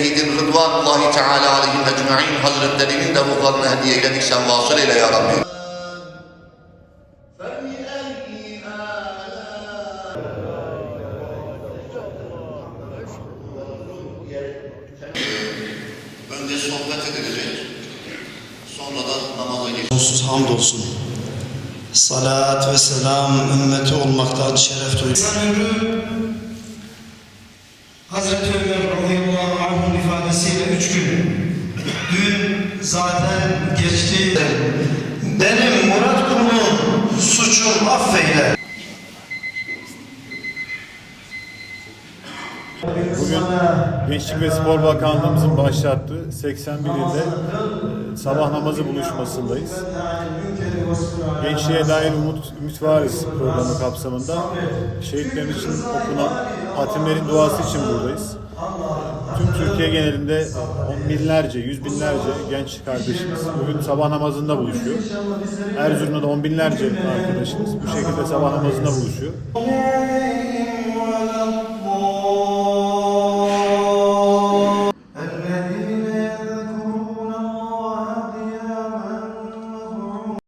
Seyyidin Rıdvanullahi Teala aleyhim ecma'in Hazretlerinin de ruhlarını hediye eyledik sen vasıl eyle ya Rabbi. Önce sohbet edilecek. Sonra da namaza geçecek. Sonsuz hamdolsun. Salat ve selam ümmeti olmaktan şeref duyuyor. Dün zaten geçti. Benim Murat kulum suçum affeyle. Bugün Gençlik ve Spor Bakanlığımızın başlattığı 81 ilde sabah namazı buluşmasındayız. Gençliğe dair umut, ümit varız programı kapsamında. Şehitlerimiz için okunan hatimlerin duası için buradayız. Türkiye genelinde on binlerce, yüz binlerce genç kardeşimiz bugün sabah namazında buluşuyor. Erzurum'da da on binlerce arkadaşımız bu şekilde sabah namazında buluşuyor.